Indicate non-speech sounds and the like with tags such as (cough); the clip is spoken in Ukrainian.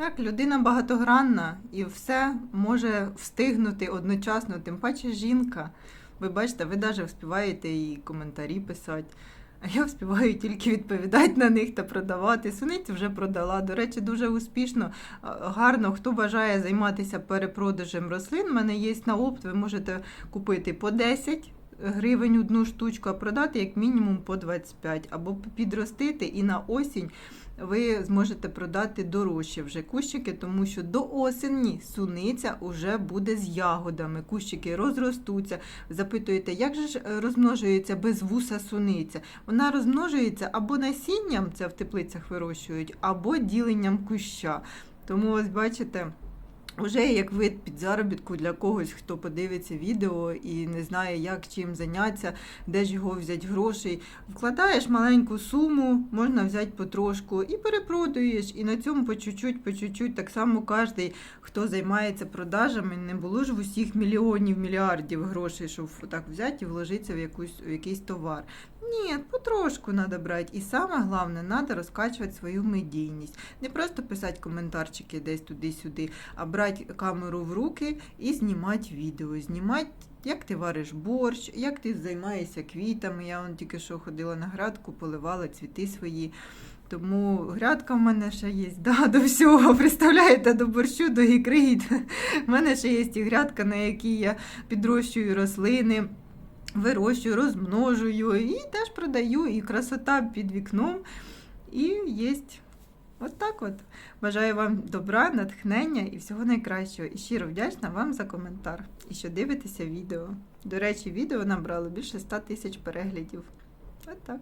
Так, людина багатогранна і все може встигнути одночасно, тим паче жінка. Ви бачите, ви навіть вспіваєте і коментарі писати. А я вспіваю тільки відповідати на них та продавати. Суниці вже продала. До речі, дуже успішно, гарно. Хто бажає займатися перепродажем рослин, в мене є на опт, ви можете купити по 10 гривень одну штучку, а продати як мінімум по 25, або підростити і на осінь ви зможете продати дорожче вже кущики, тому що до осені суниця вже буде з ягодами. Кущики розростуться. Запитуєте, як же ж е, розмножується без вуса суниця? Вона розмножується або насінням, це в теплицях вирощують, або діленням куща. Тому ось бачите. Уже як вид під заробітку для когось, хто подивиться відео і не знає, як чим зайнятися, де ж його взяти грошей. Вкладаєш маленьку суму, можна взяти потрошку і перепродуєш. І на цьому по чуть-чуть, по чуть-чуть, так само кожен, хто займається продажами, не було ж в усіх мільйонів, мільярдів грошей, щоб так взяти і вложитися в, якусь, в якийсь товар. Ні, потрошку треба брати. І саме головне, треба розкачувати свою медійність. Не просто писати коментарчики десь туди-сюди, а брати камеру в руки і знімати відео. Знімати, як ти вариш борщ, як ти займаєшся квітами. Я вон тільки що ходила на градку, поливала цвіти свої. Тому грядка в мене ще є да, до всього. (laughs) Представляєте, до борщу, до ікри. (laughs) У мене ще є і грядка, на якій я підрощую рослини. Вирощую, розмножую і теж продаю, і красота під вікном. І є от так от. Бажаю вам добра, натхнення і всього найкращого. І щиро вдячна вам за коментар. І що дивитеся відео. До речі, відео набрало більше 100 тисяч переглядів. От так.